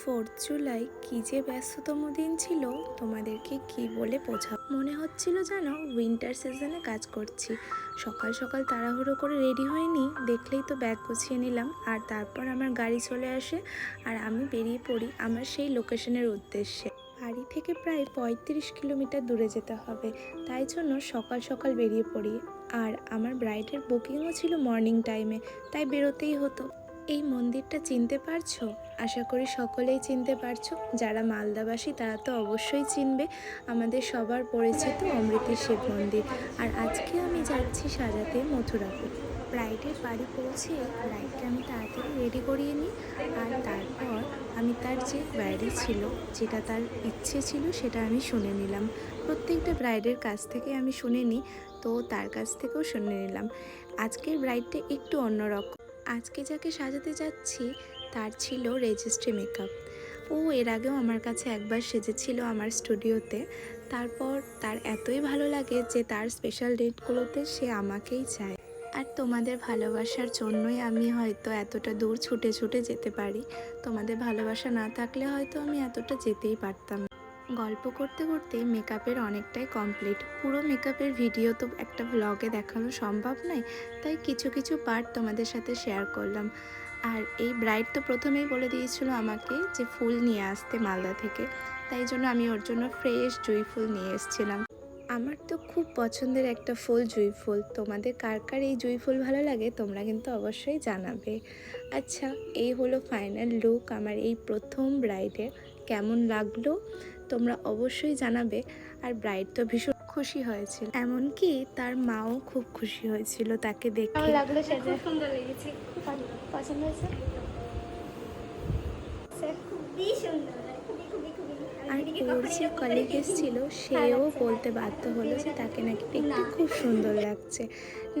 Fourth July কী যে ব্যস্ততম দিন ছিল, তোমাদেরকে কি বলে বোঝা মনে হচ্ছিল যেন উইন্টার সিজনে কাজ করছি। সকাল সকাল তাড়াহুড়ো করে রেডি হয়নি, দেখলেই তো ব্যাগ গুছিয়ে নিলাম, আর তারপর আমার গাড়ি চলে আসে, আর আমি বেরিয়ে পড়ি আমার সেই লোকেশনের উদ্দেশ্যে। বাড়ি থেকে প্রায় পঁয়ত্রিশ কিলোমিটার দূরে যেতে হবে, তাই জন্য সকাল সকাল বেরিয়ে পড়ি। আর আমার ব্রাইডের বুকিংও ছিল মর্নিং টাইমে তাই বেরোতেই হতো। এই মন্দিরটা চিনতে পারছ? আশা করি সকলেই চিনতে পারছ। যারা মালদাবাসী, তারা তো অবশ্যই চিনবে আমাদের সবার পরিচিত অমৃতের শিব মন্দির। আর আজকে আমি যাচ্ছি সাজাতে মথুরাপুর ব্রাইডের বাড়ি পৌঁছে ব্রাইডকে আমি তাড়াতাড়ি রেডি করিয়ে নিই। আর তারপর আমি তার যে ব্রাইডে ছিল, যেটা তার ইচ্ছে ছিল, সেটা আমি শুনে নিলাম। প্রত্যেকটা ব্রাইডের কাছ থেকে আমি শুনে নিই, তো তার কাছ থেকেও শুনে নিলাম। আজকের ব্রাইডটা একটু অন্যরকম। আজকে যাকে সাজাতে যাচ্ছি, তার ছিল রেজিস্ট্রি মেকআপ ও এর আগেও আমার কাছে একবার সেজেছিল আমার স্টুডিওতে তারপর তার এতই ভালো লাগে যে তার স্পেশাল ডেটগুলোতে সে আমাকেই চায়। আর তোমাদের ভালোবাসার জন্যই আমি হয়তো এতটা দূর ছুটে ছুটে যেতে পারি। তোমাদের ভালোবাসা না থাকলে হয়তো আমি এতটা যেতেই পারতাম। গল্প করতে করতে মেকআপের অনেকটাই কমপ্লিট পুরো মেকআপের ভিডিও তো একটা ব্লগে দেখানো সম্ভব নয়, তাই কিছু কিছু পার্ট তোমাদের সাথে শেয়ার করলাম। আর এই ব্রাইড তো প্রথমেই বলে দিয়েছিল আমাকে যে ফুল নিয়ে আসতে মালদা থেকে, তাই জন্য আমি ওর জন্য ফ্রেশ জুঁই ফুল নিয়ে এসেছিলাম। আমার তো খুব পছন্দের একটা ফুল জুঁই ফুল। তোমাদের কার কার এই জুঁই ফুল ভালো লাগে তোমরা কিন্তু অবশ্যই জানাবে। আচ্ছা এই হলো ফাইনাল লুক আমার এই প্রথম ব্রাইডের কেমন লাগল? তোমরা অবশ্যই জানাবে আর ব্রাইড তো ভীষণ খুশি হয়েছিল। এমনকি তার মাও খুব খুশি হয়েছিল তাকে দেখে। লাগল সেটা? সুন্দর লেগেছে। খুব ভালো- পছন্দ হয়েছে? খুবই সুন্দর। আর ওর যে কলিগ এসেছিল সেও বলতে বাধ্য হলো যে তাকে নাকি দেখতে খুব সুন্দর লাগছে।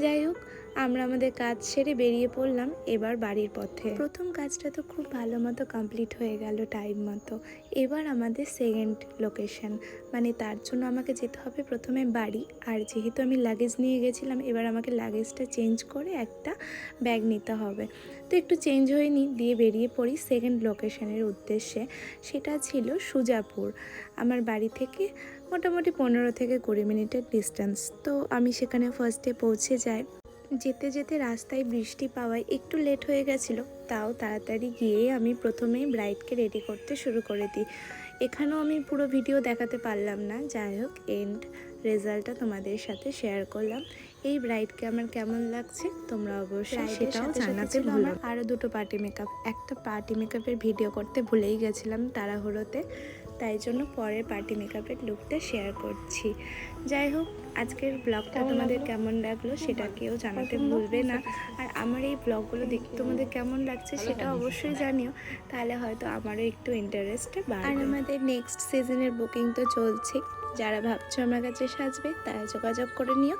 যাই হোক আমরা আমাদের কাজ সেরে বেরিয়ে পড়লাম এবার বাড়ির পথে। প্রথম কাজটা তো খুব ভালো মতো কমপ্লিট হয়ে গেল টাইম মতো। এবার আমাদের সেকেন্ড লোকেশন মানে তার জন্য আমাকে যেতে হবে প্রথমে বাড়ি। আর যেহেতু আমি লাগেজ নিয়ে গেছিলাম, এবার আমাকে লাগেজটা চেঞ্জ করে একটা ব্যাগ নিতে হবে। তো একটু চেঞ্জ হয়ে নিই দিয়ে বেরিয়ে পড়ি সেকেন্ড লোকেশনের উদ্দেশ্যে। সেটা ছিল সুজাপুর। আমার বাড়ি থেকে মোটামুটি পনেরো থেকে কুড়ি মিনিটের ডিস্টেন্স তো আমি সেখানে ফার্স্টে পৌঁছে যাই। যেতে যেতে রাস্তায় বৃষ্টি পাওয়ায় একটু লেট হয়ে গেছিল তাও তাড়াতাড়ি গিয়ে আমি প্রথমেই ব্রাইডকে রেডি করতে শুরু করে দিই। এখানেও আমি পুরো ভিডিও দেখাতে পারলাম না যাই হোক এন্ড রেজাল্টটা তোমাদের সাথে শেয়ার করলাম। এই ব্রাইডকে আমার কেমন লাগছে? তোমরা অবশ্যই সেটাও জানাতে ভুলো আরও দুটো পার্টি মেকআপ একটা পার্টি মেকআপের ভিডিও করতে ভুলেই গেছিলাম তাড়াহুড়োতে। তাই জন্য পরের পার্টি মেকআপের লুকটা শেয়ার করছি। যাই হোক আজকের ব্লগটা তোমাদের কেমন লাগল সেটা কেউ জানাতে ভুলবে না। আর আমার এই ব্লগগুলো দেখতে তোমাদের কেমন লাগছে সেটা অবশ্যই জানিও। তাহলে হয়তো আমারও একটু ইন্টারেস্টে আর আমাদের নেক্সট সিজনের বুকিং তো চলছে। যারা ভাবছ আমার কাছে সাজবে তারা যোগাযোগ করে নিও।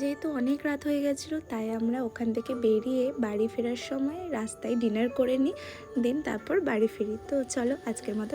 যেহেতু অনেক রাত হয়ে গেছিল তাই আমরা ওখান থেকে বেরিয়ে বাড়ি ফেরার সময় রাস্তায় ডিনার করে নিই দেন তারপর বাড়ি ফিরি। তো চলো আজকের মতো